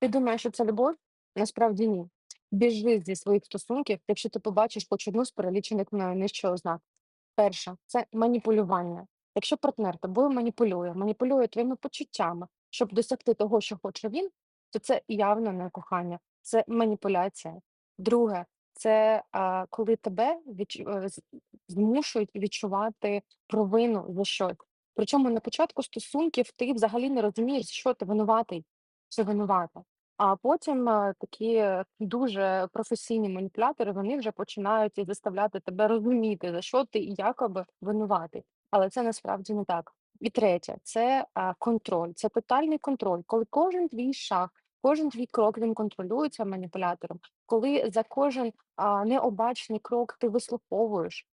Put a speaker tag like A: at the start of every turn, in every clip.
A: Ти думаєш, що це любов? Насправді ні. Біжи зі своїх стосунків, якщо ти побачиш хоч одну з перелічених мною нижче ознак. Перша це маніпулювання. Якщо партнер тобою маніпулює, маніпулює твоїми почуттями, щоб досягти того, що хоче він, то це явно не кохання, це маніпуляція. Друге, це а, коли тебе відч... е, змушують відчувати провину за щось. Причому на початку стосунків ти взагалі не розумієш, що ти винуватий чи винувата. А потім е, такі е, дуже професійні маніпулятори вони вже починають заставляти тебе розуміти, за що ти якоби винуватий. Але це насправді не так. І третє це а, контроль, це тотальний контроль, коли кожен твій шаг, кожен твій крок він контролюється маніпулятором, коли за кожен а, необачний крок ти вислуховуєш.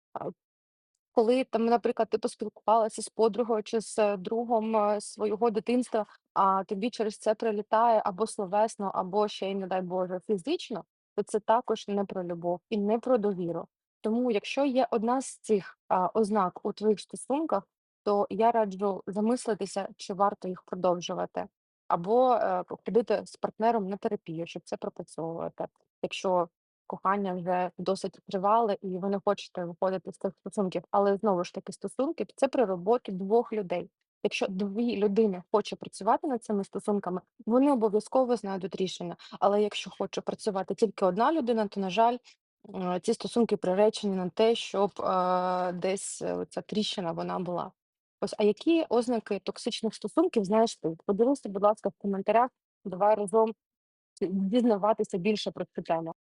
A: Коли там, наприклад, ти поспілкувалася з подругою чи з е, другом е, свого дитинства, а тобі через це прилітає або словесно, або ще й, не дай Боже, фізично, то це також не про любов і не про довіру. Тому, якщо є одна з цих а, ознак у твоїх стосунках, то я раджу замислитися, чи варто їх продовжувати, або е, ходити з партнером на терапію, щоб це пропрацьовувати. Якщо кохання вже досить тривале, і ви не хочете виходити з цих стосунків. Але знову ж таки, стосунки це при роботі двох людей. Якщо дві людини хоче працювати над цими стосунками, вони обов'язково знайдуть рішення. Але якщо хоче працювати тільки одна людина, то на жаль, е, ці стосунки приречені на те, щоб е, десь е, ця тріщина вона була. Ось, а які ознаки токсичних стосунків знаєш ти? Поділися, будь ласка, в коментарях. Давай разом дізнаватися більше про цю тему.